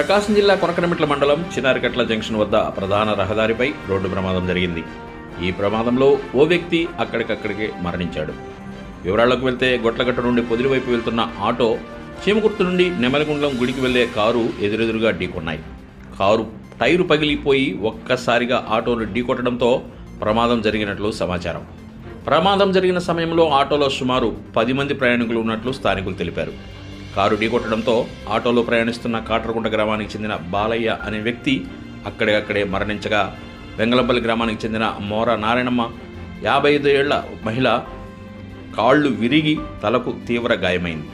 ప్రకాశం జిల్లా కొనకనమిట్ల మండలం చిన్నారికట్ల జంక్షన్ వద్ద ప్రధాన రహదారిపై రోడ్డు ప్రమాదం జరిగింది. ఈ ప్రమాదంలో ఓ వ్యక్తి అక్కడికక్కడికే మరణించాడు. వివరాలకు వెళ్తే గొట్లగట్ట నుండి పొదిలి వైపు వెళ్తున్న ఆటో చీమకుర్తి నుండి నెమలిగుండ్లం గుడికి వెళ్ళే కారు ఎదురెదురుగా ఢీకొన్నాయి. కారు టైరు పగిలిపోయి ఒక్కసారిగా ఆటోను ఢీకొట్టడంతో ప్రమాదం జరిగినట్లు సమాచారం. ప్రమాదం జరిగిన సమయంలో ఆటోలో సుమారు పది మంది ప్రయాణికులు ఉన్నట్లు స్థానికులు తెలిపారు. కారు ఢీకొట్టడంతో ఆటోలో ప్రయాణిస్తున్న కాటరకుంట గ్రామానికి చెందిన బాలయ్య అనే వ్యక్తి అక్కడికక్కడే మరణించగా వెంగళంపల్లి గ్రామానికి చెందిన మోర నారాయణమ్మ యాభై ఐదు ఏళ్ళ మహిళ కాళ్ళు విరిగి తలకు తీవ్ర గాయమైంది.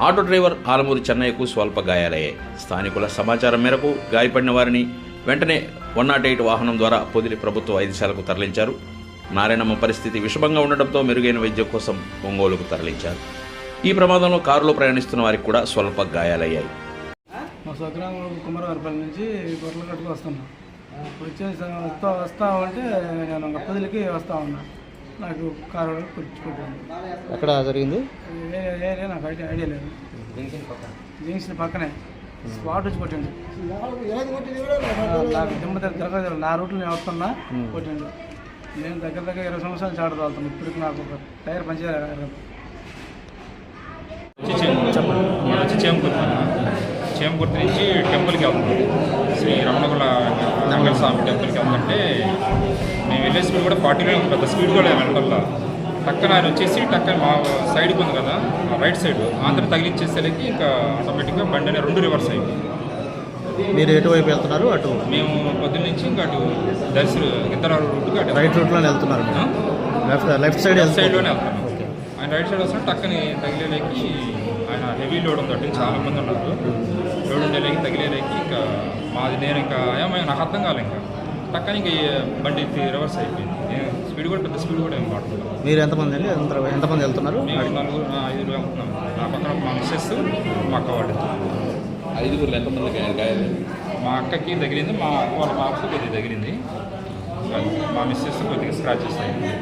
ఆటో డ్రైవర్ ఆలమూరి చెన్నయ్యకు స్వల్ప గాయాలయ్యాయి. స్థానికుల సమాచారం మేరకు గాయపడిన వారిని వెంటనే వన్ నాట్ ఎయిట్ వాహనం ద్వారా పొదిలి ప్రభుత్వ వైద్యశాలకు తరలించారు. నారాయణమ్మ పరిస్థితి విషమంగా ఉండడంతో మెరుగైన వైద్యం కోసం ఒంగోలుకు తరలించారు. ఈ ప్రమాదంలో కారులో ప్రయాణిస్తున్న వారికి కూడా స్వల్ప గాయాలయ్యాయి. మా స్వగ్రామం కుమారవారిపల్లి నుంచి గొర్రెల కట్టుకు వస్తున్నా వచ్చే వస్తా వస్తా ఉంటే నేను ఒక పొదిలికి వస్తా ఉన్నా. నాకు కారు పుచ్చుకుంటుంది ఎక్కడ జరిగింది? ఏరియా నాకు ఐడియా ఐడియా లేదు. జంక్షన్ పక్కనే. స్పాట్ వచ్చి కొట్టిండు. నాకు దిమ్మ దగ్గర నా రూట్లో నేను వస్తున్నా కొట్టిండు. నేను దగ్గర దగ్గర ఇరవై సంవత్సరాలు చాటు తాగుతాను ఇప్పుడు నాకు ఒక టైర్ పనిచేయాలి నేను వచ్చి చేమకుర్తి చేమకుర్తి నుంచి టెంపుల్కి వెళ్తున్నాం శ్రీ రమణగుల వెంకట స్వామి టెంపుల్కి వెళ్తుంటే మేము వెళ్ళే స్పీడ్ కూడా ఫార్టీలో పెద్ద స్పీడ్ కూడా వెళ్ళటల్లా టక్కన ఆయన వచ్చేసి టక్కన మా సైడ్కి ఉంది కదా ఆ రైట్ సైడ్. ఆంధ్ర తగిలించేసరికి ఇంకా ఆటోమేటిక్గా బండి అనేది రెండు రివర్స్ అయింది. మీరు ఎటువైపు వెళ్తున్నారు? అటు? మేము పొద్దున్న నుంచి ఇంకా అటు దర్శన ఇద్దరు రూట్కి అటు రైట్ రూట్లోనే వెళ్తున్నారు? లెఫ్ట్ లెఫ్ట్ సైడ్ లెఫ్ట్ సైడ్లోనే వెళ్తున్నాం ఆయన రైట్ సైడ్ వస్తున్న టక్కని తగిలేలేకి ఆయన హెవీ లోడ్ ఉంది. అటు చాలా మంది ఉన్నారు. లోడ్ ఉండేలేకి తగిలేలేకి ఇంకా మాది నేను ఇంకా ఏమో నాకు అర్థం కాలే ఇంకా. టక్కని ఇంకా బండి రివర్స్ అయిపోయింది. నేను స్పీడ్ కూడా పెద్ద స్పీడ్ కూడా ఏం వాడుతున్నాను మీరు ఎంతమంది అండి? ఎంత ఎంతమంది వెళ్తున్నారు? మేము నలుగురు ఐదుగురు వెళ్తున్నాం. నా పక్కన మా మిస్సెస్ మా అక్క వాళ్ళు. ఐదుగురు ఎంతమంది గాయాలు? మా అక్కకి తగిలింది మా వాళ్ళ పాపకు కొద్దిగా తగిలింది. మా మిస్సెస్ కొద్దిగా స్క్రాచెస్ అయింది